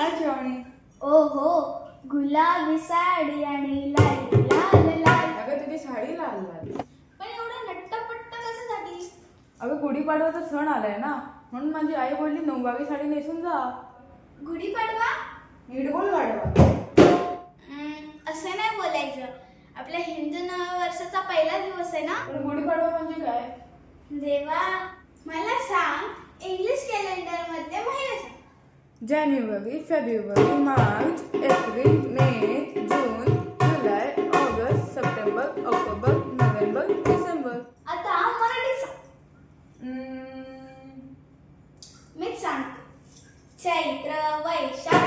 हाय श्रावणी ओहो गुलाबी साडी आणि लाल लाल लाल. अगं तुझी साडी लाल लाल. पण एवढं नट्टपट्ट कशासाठी? अगं गुढीपाडवाचा सण आलाय ना. म्हणून माझी आई बोलली नऊवारी साडी नेसून जा. गुढीपाडवा बोल वाढवा. हम्म, असं नाही बोलायचं. आपल्या हिंदू नववर्षाचा पहिला दिवस आहे ना? पण गुढीपाडवा म्हणजे काय? देवा मला जानेवारी फेब्रुवारी मार्च एप्रिल मे जून जुलै ऑगस्ट सप्टेंबर ऑक्टोबर नोव्हेंबर डिसेंबर आता मराठी सांग मीच सांगते. चैत्र वैशाख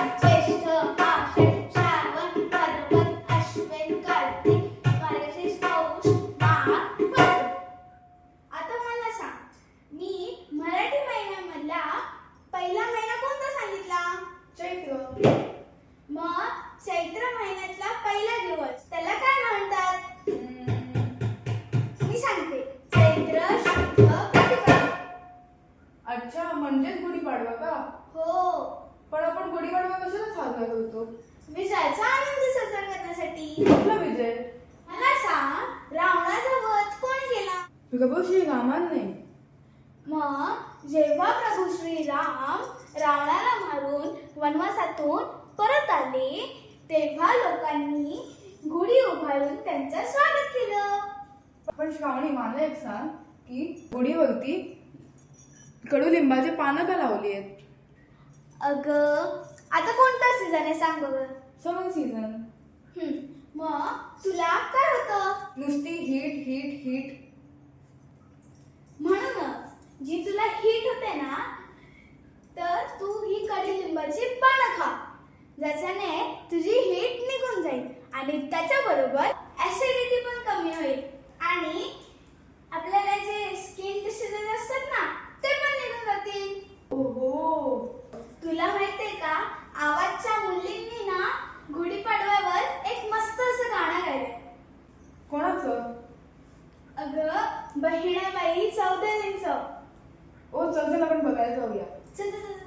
अच्छा म्हणजेच गुढीपाडवा का? हो. पण आपण गुढीपाडवा कशाला साजरा करतो? विजयाचा आनंद साजरा करण्यासाठी. कुठला विजय? मला सांग रावणाचा वध कोण केला? प्रभू श्री रामांनी मग जेव्हा प्रभू श्रीराम रावणाला मारून वनवासातून परत आले तेव्हा लोकांनी गुढी उभारून त्यांचं स्वागत केलं. पण श्रावणी मला एक सांग की गुढीवरती कडुलिंबाचे पानं का लावली आहेत? अग आता कोणता सीझन आहे सांग बघ समर सीझन मग तुला काय होतं? नुसती हिट हिट हिट म्हणूनच जी तुला हीट होते ना तर तू ही कडीलिंबाची पानं खा. ज्याच्याने तुझी हीट निघून जाईल आणि त्याच्याबरोबर बहिणाबाई चौधरींचं ओ चल चल आपण बघायला जाऊया. चल चल.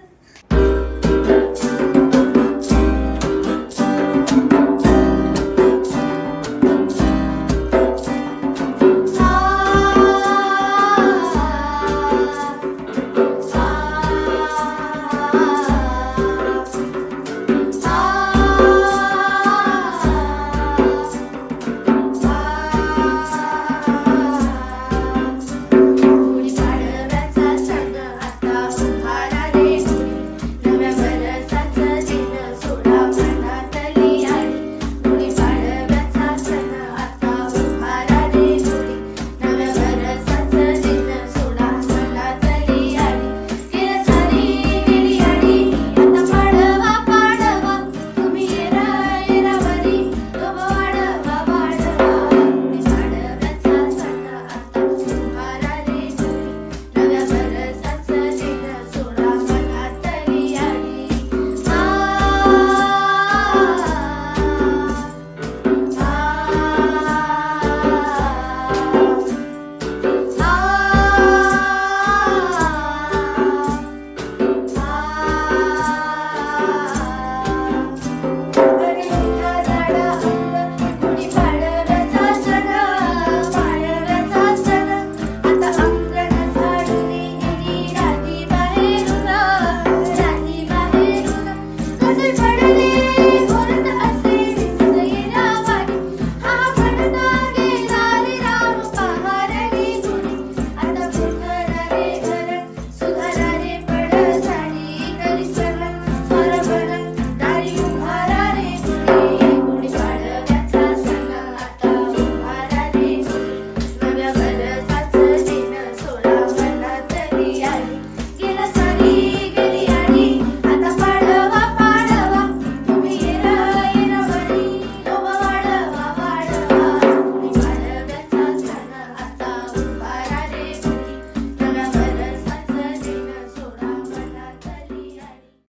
only time.